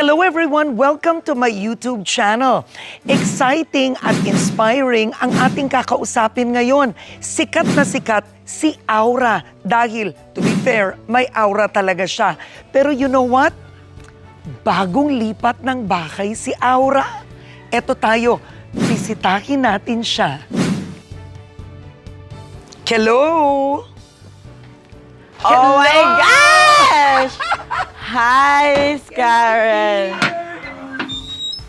Hello everyone! Welcome to my YouTube channel. Exciting at inspiring ang ating kakausapin ngayon. Sikat na sikat si Aura. Dahil, to be fair, may aura talaga siya. Pero you know what? Bagong lipat ng bahay si Aura. Eto tayo, bisitahin natin siya. Hello! Oh my Hello! gosh! Hi, Karen!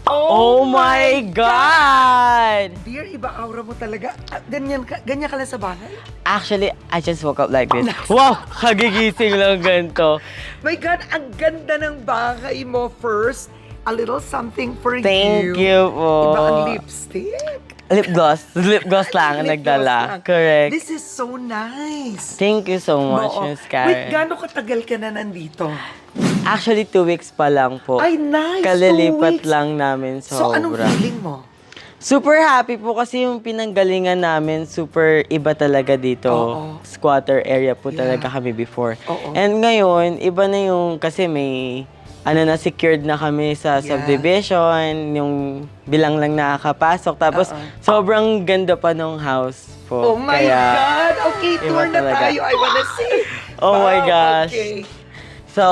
Oh my God! Dear, iba aura mo talaga. Ah, Ganyan ka, ganyan ka lang sa bahay? Actually, I just woke up like this. Wow! Kagigising lang ganito. My God, ang ganda ng bahay mo first. A little something for Thank you. you po. Iba ang lipstick. Lip gloss. Lip gloss lang ang Lip gloss nagdala. lang. Correct. This is so nice. Thank you so much, Oo. Miss Wait, Karen. gaano katagal ka na nandito? Actually, two weeks pa lang po. Ay, nice. Kalilipat two weeks. lang namin So, anong sobra. feeling mo? Super happy po kasi yung pinanggalingan namin, super iba talaga dito. Oo. Squatter area po Yeah. talaga kami before. Oo. And ngayon, iba na yung, kasi may, ano na, secured na kami sa Yeah. subdivision, yung bilang lang nakakapasok. Tapos, Oo. sobrang ganda pa nung house po. Oh my Kaya, God! Okay, iba tour na talaga. tayo. I wanna see. Oh my gosh. Okay. So,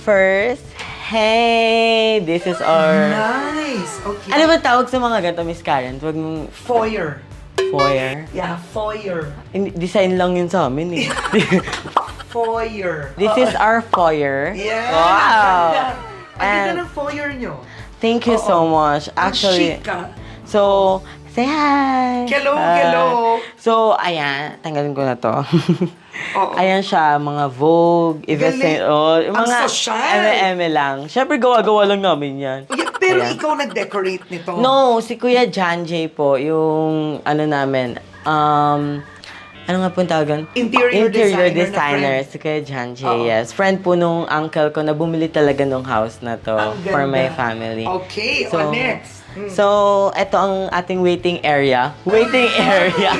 first, hey, this is our... Nice. Okay. Ano ba tawag sa mga ganito, Miss Karen? Huwag mong Foyer. foyer. Yeah, foyer. Hindi, design lang yun sa amin eh. Foyer. This is our foyer. Yeah. Wow. Ang ganda. And ng foyer nyo. thank you so much. Ang Actually, chic ka. so, say hi. Hello, Hi. hello. So, ayan. Tanggalin ko na to. Oo. Ayan siya, mga Vogue, Yves Galing. Saint oh, Ang mga sosyal. eme lang. Siyempre, gawa-gawa lang namin yan. Yeah, pero Ayan. ikaw nag-decorate nito. No, si Kuya Jan J po, yung ano namin, um, ano nga po tawagan? Interior designer na designer, friend. si Kuya Jan J, Oo. yes. Friend po nung uncle ko na bumili talaga nung house na to Ang for ganda. my family. Okay, So, o next. Mm. So, ito ang ating waiting area. Waiting area.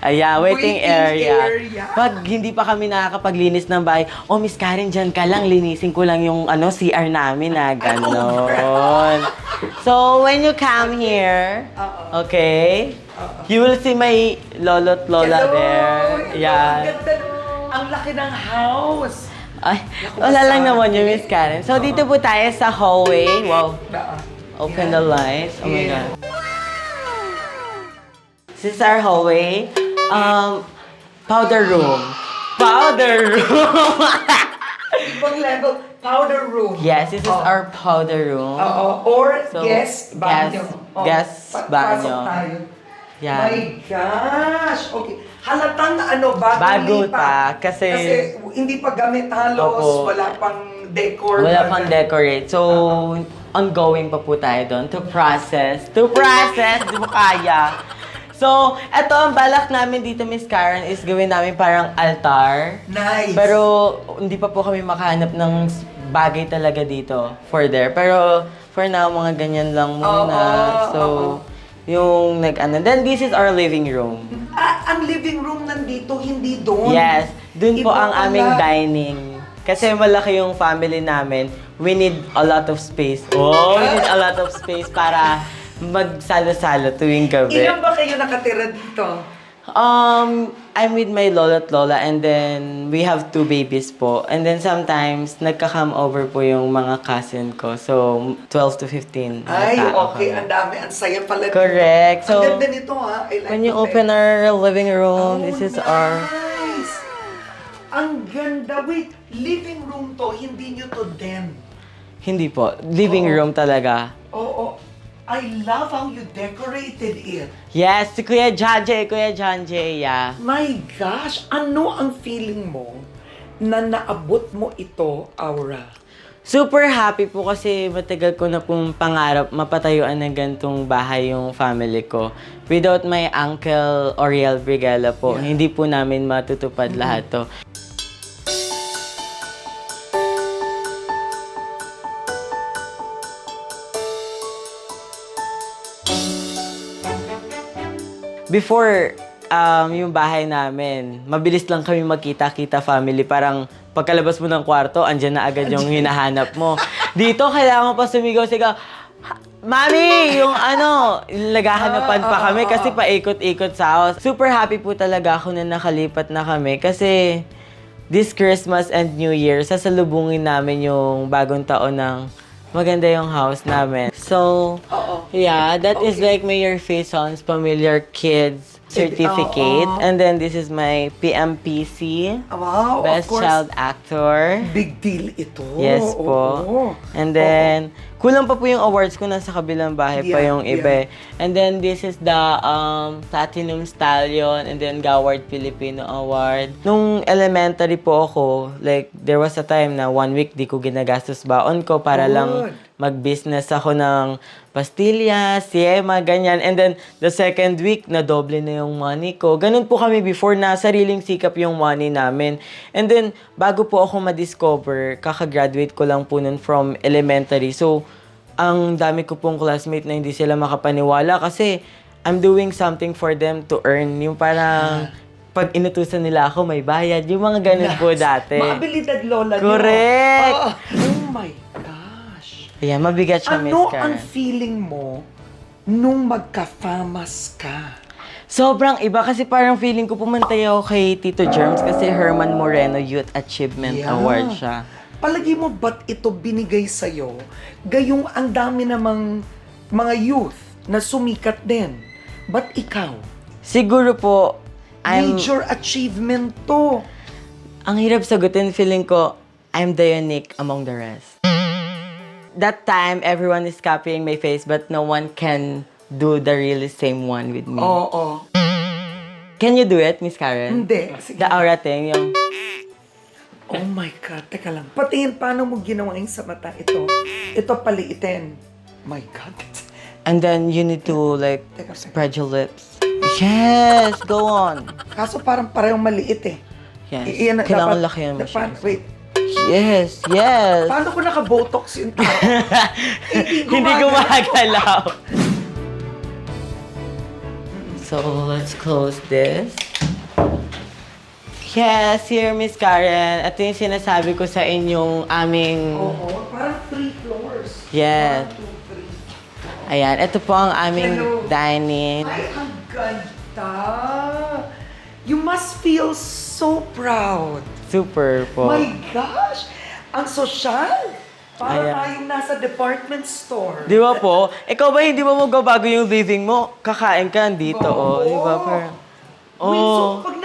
Ayan, waiting, Waiting area. area. Pag hindi pa kami nakakapaglinis ng bahay, oh, Miss Karen, dyan ka lang, linisin ko lang yung ano, CR namin na ganon. so, when you come here, Oo. okay, you will see my lolo't lola Hello! there. Yan. Ang ganda. Ang laki ng house. Ay, wala lang naman yung Miss Karen. So, dito po tayo sa hallway. Wow. Open the lights. Oh my Yeah. God. This is our hallway. Um, powder room. Powder room. Ibang level, powder room. yes, this is Oh. our powder room. Oo, or So, guest banyo. guest- Oh, guest pa- banyo. Pasok tayo. Yan. My gosh! Okay. Halatang ano, bago, Bago lipat. pa, kasi- Kasi hindi pa gamit halos, Opo. wala pang decor. Wala pang decorate. So, ongoing pa po tayo doon to process. To process, di mo kaya. So, eto ang balak namin dito, Miss Karen, is gawin namin parang altar. Nice. Pero hindi pa po kami makahanap ng bagay talaga dito for there. Pero for now, mga ganyan lang muna. Oo, so, oo. Yung nag-ano. Then this is our living room. Ah, ang living room nandito, hindi doon. Yes, dun po Iba ang aming pala. dining. Kasi malaki yung family namin. We need a lot of space. Oh, we need a lot of space para magsalo-salo tuwing gabi. Ilan ba kayo nakatira dito? Um, I'm with my lola at lola and then we have two babies po. And then sometimes nagka-come over po yung mga cousin ko. So, 12 to 15. na Ay, tao okay. kami. Ang dami. Ang saya pala. dito. Correct. So, ang ganda nito ha. I like When you the open our living room, this Oh, is our... nice. Ang ganda. Wait, living room to, hindi nyo to den. Hindi po. Living Oo. room talaga. Oo. I love how you decorated it. Yes, si Kuya Janje, Kuya Janje, yeah. My gosh, ano ang feeling mo na naabot mo ito, Aura? Super happy po kasi matagal ko na pong pangarap mapatayuan ng gantong bahay yung family ko. Without my uncle Oriel Brigela po, Yeah. hindi po namin matutupad lahat to. Before um, yung bahay namin, mabilis lang kami magkita-kita family. Parang pagkalabas mo ng kwarto, andyan na agad yung hinahanap mo. Dito, kailangan pa sumigaw-sigaw. "Ha- Mami, yung ano, nagahanapan pa kami kasi paikot-ikot sa house. Super happy po talaga ako na nakalipat na kami kasi this Christmas and New Year, sasalubungin namin yung bagong taon ng maganda yung house namin. So, yeah, that is like my Your Face On's Familiar Kids certificate. Oo. And then this is my PMPC, Wow, Best of course. Child Actor. Big deal ito. Yes Oo. po. And then, kulang pa po yung awards ko. Nasa kabilang bahay pa Yeah, yung iba. eh. And then, this is the um, Platinum Stallion and then Gaward Filipino Award. Nung elementary po ako, like, there was a time na one week di ko ginagastos baon ko para lang mag-business ako ng pastillas, siema, ganyan. And then, the second week, na doble na yung money ko. Ganun po kami before na sariling sikap yung money namin. And then, bago po ako ma-discover, kakagraduate ko lang po nun from elementary. So, ang dami ko pong classmate na hindi sila makapaniwala kasi I'm doing something for them to earn. Yung parang pag inutusan nila ako, may bayad. Yung mga ganun po dati. Mga abilidad lola niyo. Correct. Oo. oh my gosh. Ayan, mabigat siya, Miss Ano Karen. ang feeling mo nung magka-famas ka? Sobrang iba kasi parang feeling ko pumantay ako kay Tito Germs kasi Herman Moreno Youth Achievement Yeah. Award siya. Palagi mo ba't ito binigay sa'yo? Gayong ang dami namang mga youth na sumikat din. Ba't ikaw? Siguro po, I'm, Major achievement to. ang hirap sagutin, feeling ko, I'm the unique among the rest. That time, everyone is copying my face but no one can do the really same one with me. Oo. Can you do it, Miss Karen? Hindi. Sige. The aura thing, yung... Oh my God. Teka lang. Patingin, paano mo ginawa yung sa mata ito? Ito paliitin. My God. And then you need to like Teka, teka. spread your lips. Yes, go on. Kaso parang parehong maliit eh. Yes. I- iyan Kailangan dapat- laki yan dapat- masyado. Wait. Yes, yes. Paano ko naka-botox yung tao? Hindi gumagalaw. so, let's close this. Yes, here, Miss Karen. Ito yung sinasabi ko sa inyong aming... Oo, parang three floors. Yes. One, two, three. Ayan, ito po ang aming Hello. dining. Ay, ang ganda! You must feel so proud. Super po. My gosh! Ang sosyal! Para Ayan. tayong nasa department store. Di ba po? Ikaw ba hindi mo magbabago yung living mo? Kakain ka dito, oh. Oo. Di ba? Parang, Wait, so oh. pag.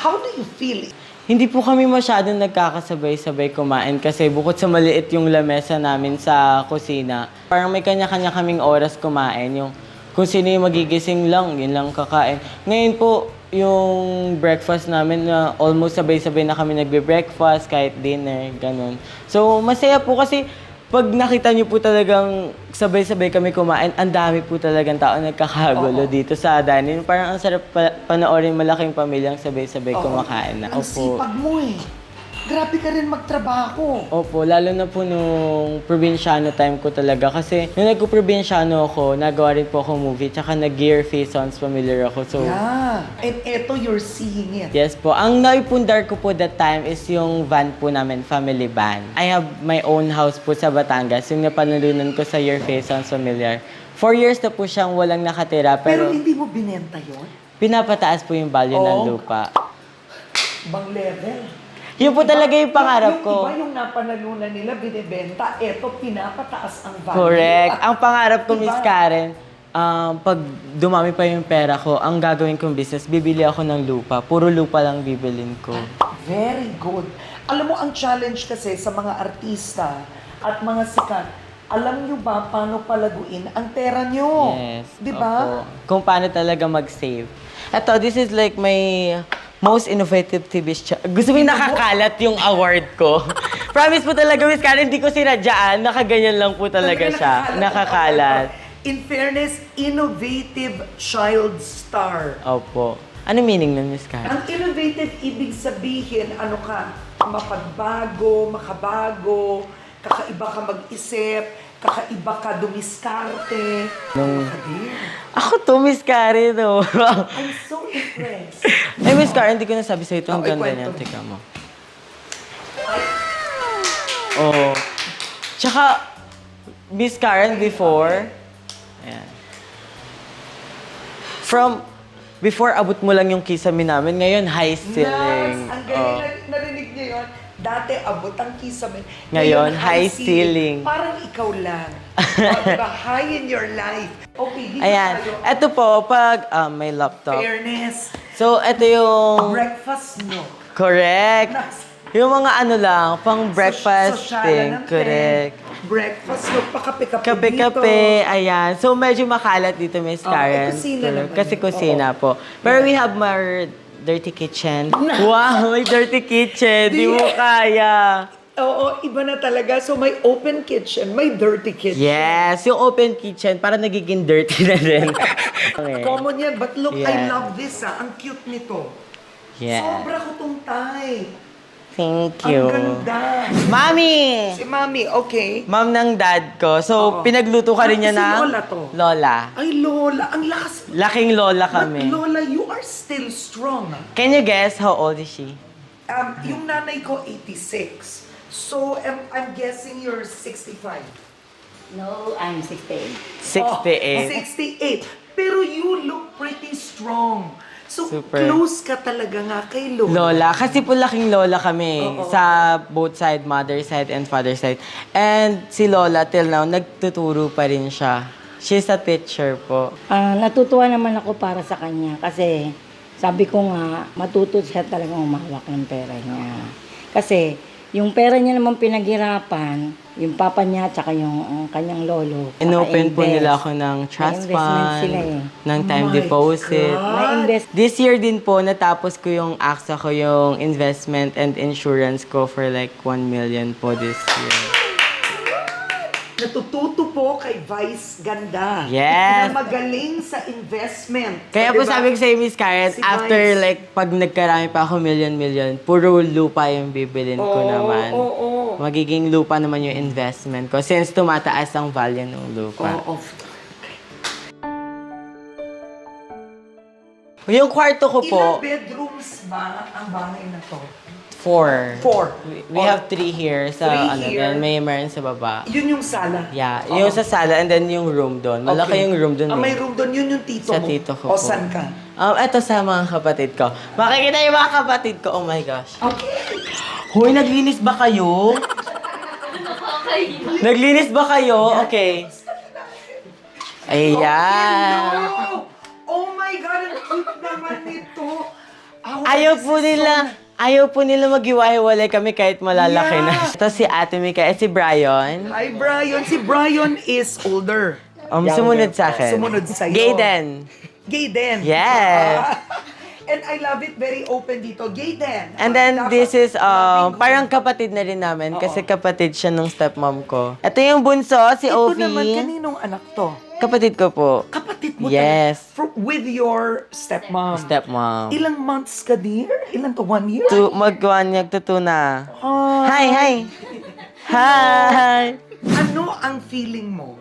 How do you feel? Hindi po kami masyadong nagkakasabay-sabay kumain kasi bukod sa maliit yung lamesa namin sa kusina, parang may kanya-kanya kaming oras kumain. Yung kung sino yung magigising lang, yun lang kakain. Ngayon po, yung breakfast namin na almost sabay-sabay na kami nagbe-breakfast, kahit dinner, ganun. So, masaya po kasi pag nakita niyo po talagang sabay-sabay kami kumain, ang dami po talagang tao nagkakagulo dito sa dining. Parang ang sarap pa- panoorin malaking pamilyang sabay-sabay kumakain na. Ang sipag mo eh. Grabe ka rin magtrabaho. Opo, lalo na po nung probinsyano time ko talaga. Kasi nung nagko-probinsyano ako, nagawa rin po ako movie, tsaka nag-gear face sounds familiar ako. So, Yeah. And eto, you're seeing it. yes po. Ang naipundar ko po that time is yung van po namin, family van. I have my own house po sa Batangas, yung napanalunan ko sa Your Face Sounds Familiar. Four years na po siyang walang nakatira, Pero pero, hindi mo binenta yon pinapataas po yung value ng Oh. lupa. Bang level. Yun po talaga yung pangarap yung, ko. Yung iba yung napanalunan nila, binibenta. Eto, pinapataas ang value. Correct. Ang pangarap ko, Diba? Miss Karen, um, pag dumami pa yung pera ko, ang gagawin kong business, bibili ako ng lupa. Puro lupa lang bibilin ko. Very good. Alam mo, ang challenge kasi sa mga artista at mga sikat, alam nyo ba paano palaguin ang pera nyo? Yes. Di ba? opo. Kung paano talaga mag-save. Ito, this is like my most innovative TV show. Gusto mo yung nakakalat yung award ko? Promise po talaga, Miss Karen, hindi ko sinadyaan. Nakaganyan lang po talaga siya. Nakakalat. In fairness, innovative child star. Opo. Ano meaning nun, Miss Karen? Ang innovative, ibig sabihin, ano ka, mapagbago, makabago, kakaiba ka mag-isip, kakaiba ka dumiskarte. Nung-. Ako to, Miss Karen, no? I'm so impressed. Ay, Miss Karen, hindi ko nasabi sa'yo ito. Ang Okay, ganda kwento niyan. mo. Teka mo. Oh. Tsaka, Miss Karen before, ayan. From, before abot mo lang yung kisame namin, ngayon high ceiling. Nice! Ang Oh. galing, na- narinig niyo yun? Dati abot ang kisame. Ngayon, high ceiling. Parang ikaw lang. o, diba? High in your life. Okay, dito Ayan. tayo. Ito po, pag ah, may laptop. Fairness. So, ito yung... Breakfast nyo. Correct. Nas- Yung mga ano lang, pang breakfast Sosyalan thing. ng Correct. Breakfast nyo. Pakape-kape Kape-kape, ayan. So, medyo makalat dito, Miss Oh, Karen. eh, kusina Correct. naman Kasi yun. kusina po. Pero we have more dirty kitchen. Wow, may dirty kitchen. Di mo kaya. Oo, iba na talaga. So may open kitchen, may dirty kitchen. Yes, yung open kitchen, para nagiging dirty na rin. Okay. Common yan. But look, I Yeah. love this ah. Ang cute nito. Yeah. Sobra ko tong tie. Thank Ang you. ganda. Mami! Si Mami, okay. Ma'am ng dad ko. So, Oo. pinagluto ka rin niya si na? Lola to. Lola. Ay, Lola, ang lakas. Laking lola But kami. Lola, you are still strong. ah. Can you guess how old is she? Um, yung nanay ko, 86. So, I'm, I'm guessing you're 65. No, I'm 68. 68. Oh, 68. Pero you look pretty strong. So, Super. close ka talaga nga kay Lola. Lola. Kasi po laking lola kami Oo. sa both side, mother side and father side. And si Lola till now, nagtuturo pa rin siya. She's a teacher po. Ah, natutuwa naman ako para sa kanya kasi sabi ko nga, matuto siya talagang umawak ng pera niya. Kasi yung pera niya naman pinaghirapan, yung papa niya at saka yung ang kanyang lolo. Inopen po nila ako ng trust investment fund, sila eh. ng time My deposit. Na-invest. This year din po, natapos ko yung AXA ko, yung investment and insurance ko for like 1 million po this year. Natututo po kay Vice Ganda. Yes. Na magaling sa investment. Kaya So, po diba? sabi ko sa Miss Karen, Si after Vice. like pag nagkarami pa ako million-million, puro lupa yung bibilin ko Oo, naman. oo, oo. Magiging lupa naman yung investment ko since tumataas ang value ng lupa. Oo. Yung kwarto ko po, Ilang bedrooms ba ang bahay na to? Four. Four. We, we have three here sa Three ano, here. then may meron sa baba. Yun yung sala. Yeah, yung sa sala and then yung room doon. Malaki Okay. yung room doon. Ah, eh. may room doon. Yun yung tito Sa mo. tito ko O, po. saan ka? Um, eto sa mga kapatid ko. Makikita yung mga kapatid ko. Oh my gosh. Okay. Hoy, naglinis ba kayo? naglinis ba kayo? Okay. Ayan. Hello! Oh my God, ang cute naman nito. Ah, Ayaw po nila, ayaw po nila maghiwa-hiwalay kami kahit malalaki na. Ito si Ate Mika, eh si Brian. Hi, Brian. Si Brian is older. Um, sumunod sa akin. Sumunod sa'yo. Gay din. Gay din. Yes. And I love it very open dito. Gay din. And then Dapat this is um, loving parang kapatid na rin namin kasi kapatid siya nung stepmom ko. Ito yung bunso, si Ito Ovi. naman, kaninong anak to? Kapatid ko po. Kapatid mo Yes. talaga? For- with your stepmom. Stepmom. Ilang months ka, dear? Ilan to? One year? Tu magkuhan niya tutu na. Hi. Hi, hi. Hi. Ano ang feeling mo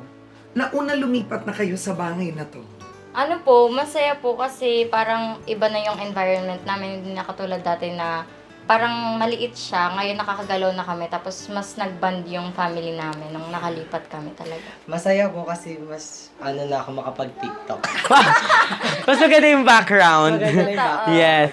na una lumipat na kayo sa bahay na to? Ano po, masaya po kasi parang iba na yung environment namin, hindi na katulad dati na parang maliit siya, ngayon nakakagalaw na kami, tapos mas nag-bond yung family namin nung nakalipat kami talaga. Masaya po kasi mas ano na ako makapag-TikTok. Mas maganda yung background. Maganda na yung background. yes.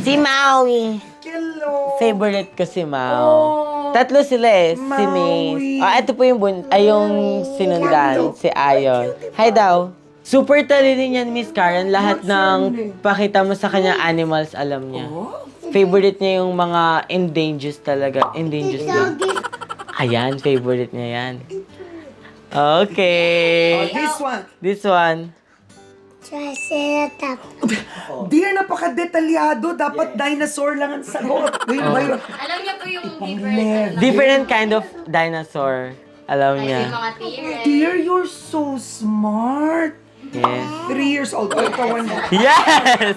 Si Maui. Hello! Favorite ko si Mau. Oh. Tatlo sila eh. Si Maui. Mace. Ah, ito po yung bun ay yung sinundan. Si Ayon. Hi daw. Super talino niyan, Miss Karen. Lahat ng pakita mo sa kanya animals, alam niya. Oh, Favorite niya yung mga endangered talaga. Endangered din. Ayan, favorite niya yan. oh, Okay. this one. This one. Dear, napaka-detalyado. Dapat dinosaur lang ang sagot. Ngayon ba yun? Alam niya po yung different, Different kind of dinosaur. Alam niya. yung mga T-Rex. Dear, you're so smart. Yes. Three years old. Oh, ikaw one. Yes!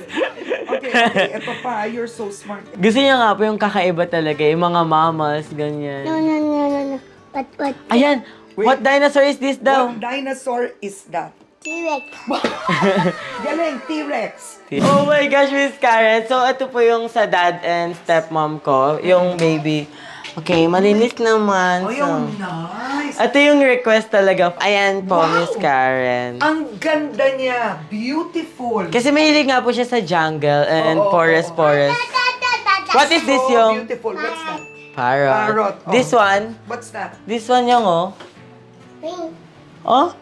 Okay, okay. Ito pa. You're so smart. Gusto niya nga po yung kakaiba talaga, yung mga mammals, ganyan. No, no, no, no, no. But what? Ayan! What dinosaur is this daw? What dinosaur is that? T-Rex. Galing, T-Rex. Oh my gosh, Miss Karen. So, ito po yung sa dad and stepmom ko, yung baby. Okay, malinis naman. Oh, so- yung nice. Ito yung request talaga. Ayan po, Miss Karen. Ang ganda niya. Beautiful. Kasi mahilig nga po siya sa jungle and Oo, forest, oo. forest. What is this so yung beautiful. What's that? parrot? Parrot, oh. This one? What's that? This one yung oh. Rain, Oh?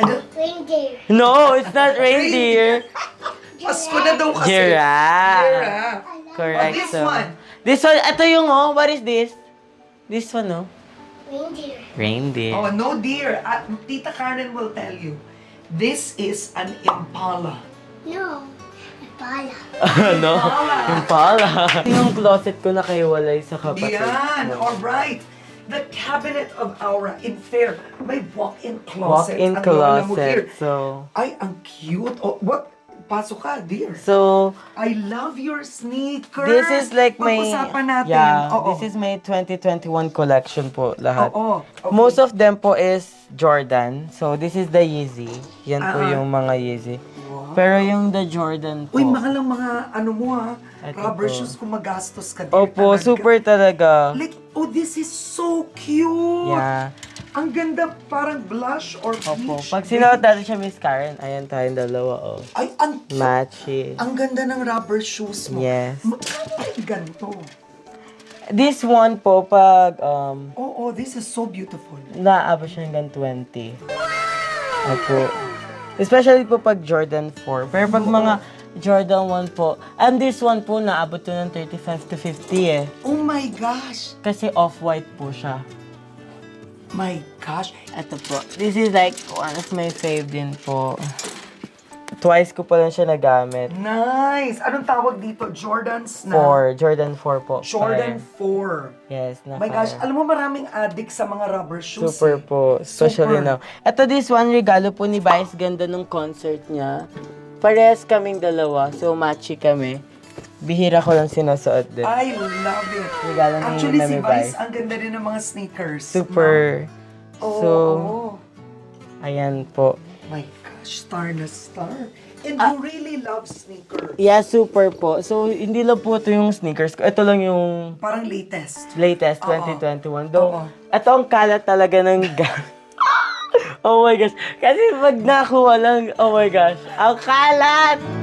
Ano? reindeer. No, it's not reindeer. Pasko na daw kasi. Giraffe. Giraffe. Correct. Oh, this so. one. This one, ito yung oh. What is this? This one oh. Reindeer. Reindeer. Oh, no dear. At Tita Karen will tell you. This is an impala. No, Impala. ano? Yung pala. yung closet ko nakahiwalay sa kapatid. Yan. ko. All right. The cabinet of Aura in fair. May walk-in closet. Walk-in Ang lola mo closet. here. So, Ay, ang cute. Oh, what? Pasok ka, dear. so I love your sneakers. This is like my Pag-usapan natin. Yeah, Oo. this is my 2021 collection po lahat. Oo. Okay. Most of them po is Jordan. So this is the Yeezy. Yan po Ah. yung mga Yeezy. Pero yung the Jordan po. Uy, mahal ang mga ano mo ha. Ito Rubber po. shoes kung magastos ka. dear, Opo, talaga. super talaga. Like, oh, this is so cute. Yeah. Ang ganda, parang blush or Opo. peach. Pag sinuot natin siya, Miss Karen, ayan tayong dalawa, oh. Ay, ang cute. Matchy. Ang ganda ng rubber shoes mo. Yes. Magkano yung ganito? This one po, pag um, Oo, oh, this is so beautiful. naabot siya hanggang 20. Opo. Especially po pag Jordan 4. Pero pag mga Jordan 1 po, and this one po, naabot to ng 35 to 50 eh. Oh my gosh. Kasi off-white po siya. My gosh. Ito po. This is like one of my fave din po. Twice ko pa lang siya nagamit. Nice. Anong tawag dito? Jordans na? 4. Jordan 4 po. Jordan Fire. 4. Yes, na My gosh, alam mo maraming addict sa mga rubber shoes. Super eh. po. Especially Super. now. Ito, this one, regalo po ni Vice. Ganda nung concert niya. Parehas kaming dalawa. So, matchy kami. Bihira ko lang sinusuot din. I love it. Regalo ni Actually, si Mami Vice, ang ganda rin ng mga sneakers. Super. No? Oo, So, oo. ayan po. My gosh, star na star. And Ah. you really love sneakers. Yeah, super po. So, hindi lang po ito yung sneakers ko. Ito lang yung Parang latest. latest, Oo. 2021. Though, Oo. ito ang kalat talaga ng Oh my gosh. Kasi pag nakuha lang, oh my gosh, ang kalat!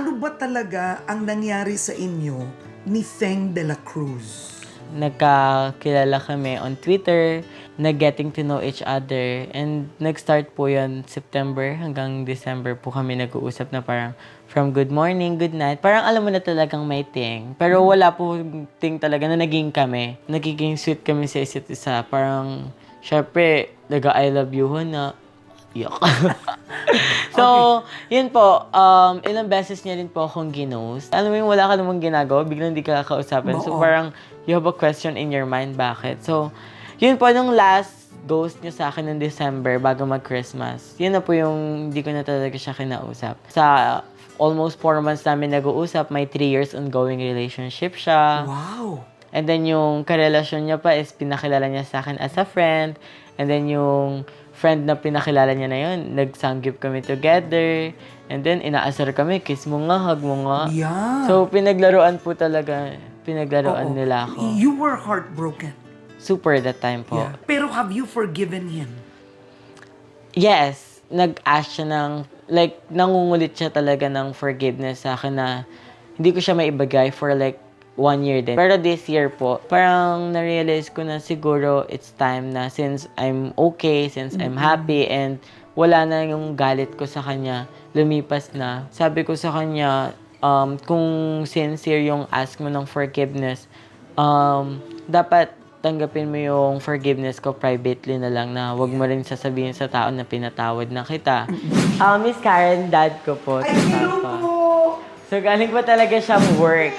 Ano ba talaga ang nangyari sa inyo ni Feng de la Cruz? nagkakilala kami on Twitter, nag-getting to know each other, and nag-start po yun September hanggang December po kami nag-uusap na parang from good morning, good night. Parang alam mo na talagang may ting. Pero wala po ting talaga na naging kami. Nagiging sweet kami sa isa't isa. Parang, syempre, nag-I love you na. Yuck. so, yun po, um, ilang beses niya rin po akong ginost. Alam mo yung wala ka namang ginagawa, biglang hindi ka kakausapin. So, Oo. parang you have a question in your mind, bakit? So, yun po, nung last ghost niya sa akin ng December bago mag-Christmas, yun na po yung hindi ko na talaga siya kinausap. Sa almost four months namin nag-uusap, may three years ongoing relationship siya. Wow! And then yung karelasyon niya pa is pinakilala niya sa akin as a friend. And then yung friend na pinakilala niya na yun, nagsanggip kami together. And then inaasar kami, kiss mo nga, hug mo nga. Yeah. So pinaglaruan po talaga, pinaglaruan Oo. nila ako. You were heartbroken. Super that time po. Yeah. Pero have you forgiven him? Yes, nag-ask siya ng, like, nangungulit siya talaga ng forgiveness sa akin na hindi ko siya maibagay for like one year din. Pero this year po, parang na-realize ko na siguro it's time na since I'm okay, since I'm happy, and wala na yung galit ko sa kanya, lumipas na. Sabi ko sa kanya, um, kung sincere yung ask mo ng forgiveness, um, dapat tanggapin mo yung forgiveness ko privately na lang na wag mo rin sasabihin sa tao na pinatawad na kita. Ah, Miss Karen, dad ko po. Ay, po! So, galing pa talaga siyang work.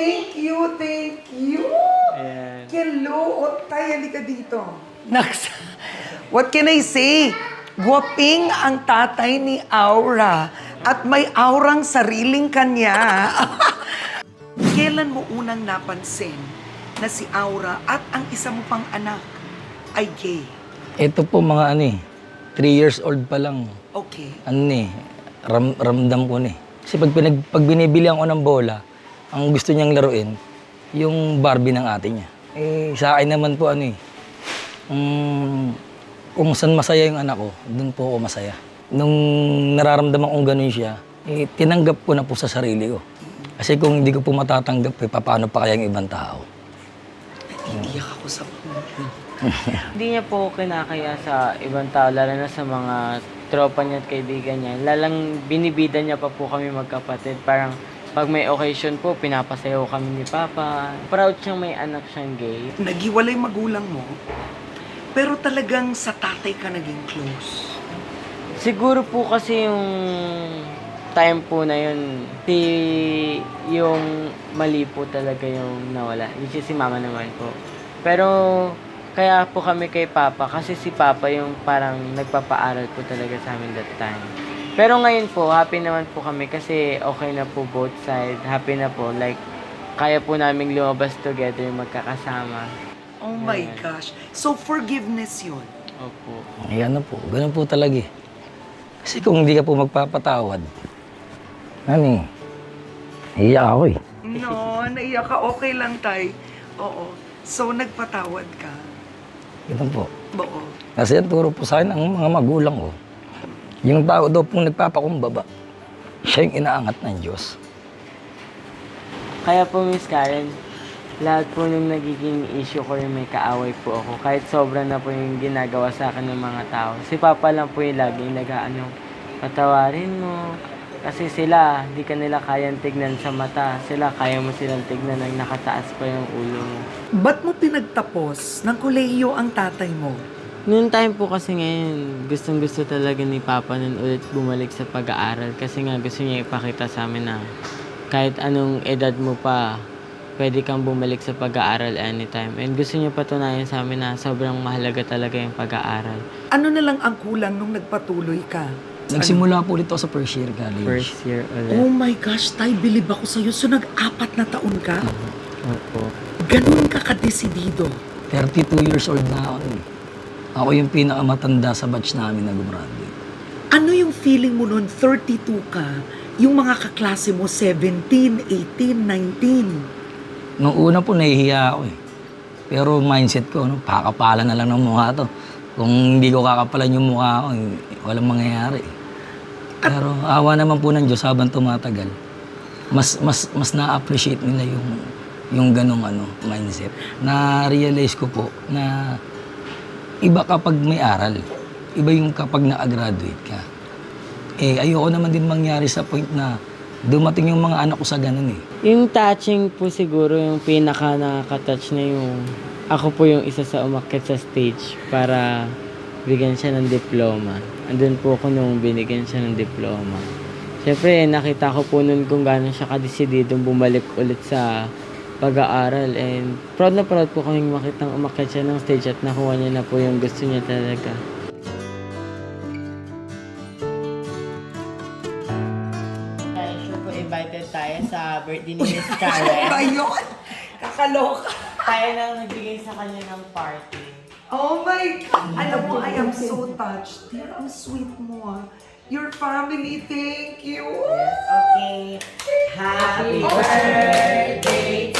Oh, thank you, thank you! Ayan. Hello! O, tay, halika dito. Naks. What can I say? Guwaping ang tatay ni Aura at may aurang sariling kanya. Kailan mo unang napansin na si Aura at ang isa mo pang anak ay gay? Ito po mga ano eh, 3 years old pa lang. Okay. Ano eh, ram, ramdam ko ni. Kasi pag, pinag, pag binibilihan ko ng bola, ang gusto niyang laruin, yung Barbie ng ate niya. Eh, sa akin naman po ano eh, um, kung saan masaya yung anak ko, doon po ako masaya. Nung nararamdaman kong ganun siya, eh, tinanggap ko na po sa sarili ko. Kasi kung hindi ko po matatanggap, eh, paano pa kaya yung ibang tao? Iyak ako sa Hindi niya po kinakaya sa ibang tao, lalo na sa mga tropa niya at kaibigan niya. Lalang binibida niya pa po kami magkapatid. Parang pag may occasion po, pinapasayaw kami ni Papa. Proud siyang may anak siyang gay. Naghiwalay magulang mo, pero talagang sa tatay ka naging close. Siguro po kasi yung time po na yun, si yung mali po talaga yung nawala. Which is si mama naman po. Pero kaya po kami kay Papa kasi si Papa yung parang nagpapaaral po talaga sa amin that time. Pero ngayon po, happy naman po kami kasi okay na po both side. Happy na po. Like, kaya po namin lumabas together magkakasama. Oh my gosh. So forgiveness yun. Opo. Eh ano po, ganun po talaga eh. Kasi kung hindi ka po magpapatawad, ano eh, iiyak ako eh. No, naiyak ka. Okay lang, tay. Oo. So, nagpatawad ka. Ganun po. Oo. Kasi ang turo po sa akin ng mga magulang ko, yung tao daw pong nagpapakumbaba, siya yung inaangat ng Diyos. Kaya po, Miss Karen, lahat po nung nagiging issue ko yung may kaaway po ako. Kahit sobra na po yung ginagawa sa akin ng mga tao. Si Papa lang po yung laging nag-ano, patawarin mo. Kasi sila, di ka nila kayang tignan sa mata. Sila, kaya mo silang tignan ng nakataas pa yung ulo mo. Ba't mo pinagtapos ng kolehiyo ang tatay mo? Noong time po kasi ngayon, gustong gusto talaga ni Papa nun ulit bumalik sa pag-aaral. Kasi nga gusto niya ipakita sa amin na kahit anong edad mo pa, pwede kang bumalik sa pag-aaral anytime. And gusto niya patunayan sa amin na sobrang mahalaga talaga yung pag-aaral. Ano na lang ang kulang nung nagpatuloy ka? Nagsimula po ulit ako sa first year college. First year Oh ulit. my gosh, tay, bilib ako sa'yo. So, nag-apat na taon ka? Opo. Ganun ka kadesidido. 32 years old na ako. eh. Ako yung pinakamatanda sa batch namin na gumraduate. Ano yung feeling mo noon, 32 ka, yung mga kaklase mo, 17, 18, 19? Nung una po, nahihiya ako eh. Pero mindset ko, no, pakapalan na lang ng mukha to. Kung hindi ko kakapalan yung mukha ko, eh, walang mangyayari. Pero awa naman po ng Diyos habang tumatagal. Mas mas mas na-appreciate nila yung yung ganong ano mindset. Na-realize ko po na iba kapag may aral. Iba yung kapag na-graduate ka. Eh, ayoko naman din mangyari sa point na dumating yung mga anak ko sa ganun eh. Yung touching po siguro yung pinaka nakaka-touch na yung ako po yung isa sa umakyat sa stage para bigyan siya ng diploma. Andun po ako nung binigyan siya ng diploma. Siyempre, nakita ko po nun kung gano'n siya kadesididong bumalik ulit sa pag-aaral. And proud na proud po kaming makitang umakyat siya ng stage at nakuha niya na po yung gusto niya talaga. Sure po invited tayo sa birthday ni Miss Karen. Ba yun? Kakaloka. tayo nang nagbigay sa kanya ng party. Oh my God! Alam mo, I am so touched. Dear, ang sweet mo ah. Your family, thank you. Okay. Happy birthday to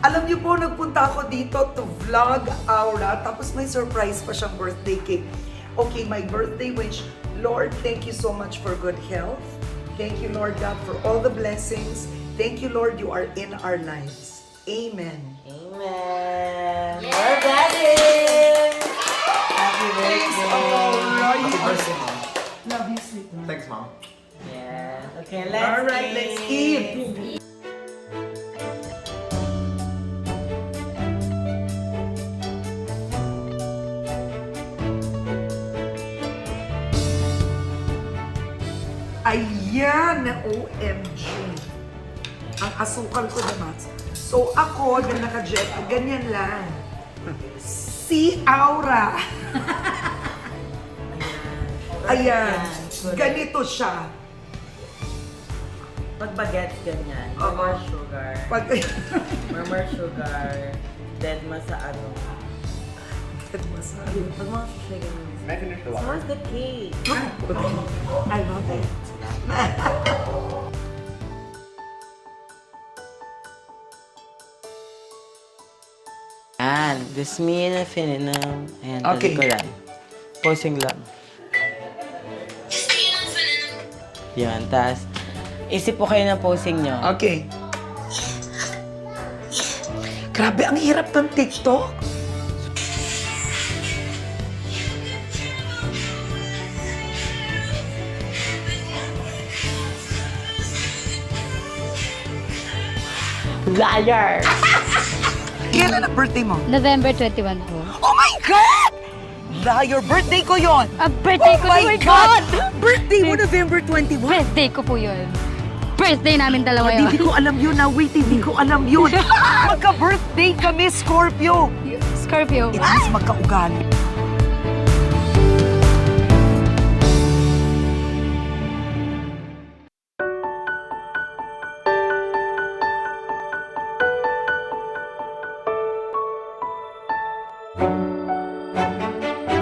alam niyo po, nagpunta ako dito to vlog Aura, tapos may surprise pa siyang birthday cake. Okay, my birthday wish, Lord, thank you so much for good health. Thank you, Lord God, for all the blessings. Thank you, Lord, you are in our lives. Amen. Amen. More blessings. Happy Thanks, birthday. Are- birthday, Mom. Love you, sweet. Thanks, Mom. Yes. Okay, let's All right, let's eat. Ayan! OMG! ang asukal ko naman. So ako, na naka-jet, ganyan lang. Si Aura. Ayan. Ganito siya. Pag bagets, ganyan. Oo. More sugar. Pag... More sugar. Dead ma sa ano. Masabi. Pag mga sugar, ganyan. So what's the cake? I love it. Yan. This me na fininam. Ayan, Okay. talikuran. Posing lang. Yan, tas isip po kayo ng posing nyo. Okay. Grabe, ang hirap ng TikTok. Liar! Kailan ang birthday mo? November 21 po. Oh my God! Dahil birthday ko yon. Ah, birthday oh ko, my oh my God! God! Birthday mo November 21? Birthday ko po yun. Birthday namin dalawa yun. Hindi ko alam yun na. Wait, hindi ko alam yun. Magka-birthday kami, Scorpio. Scorpio. It means magkaugali.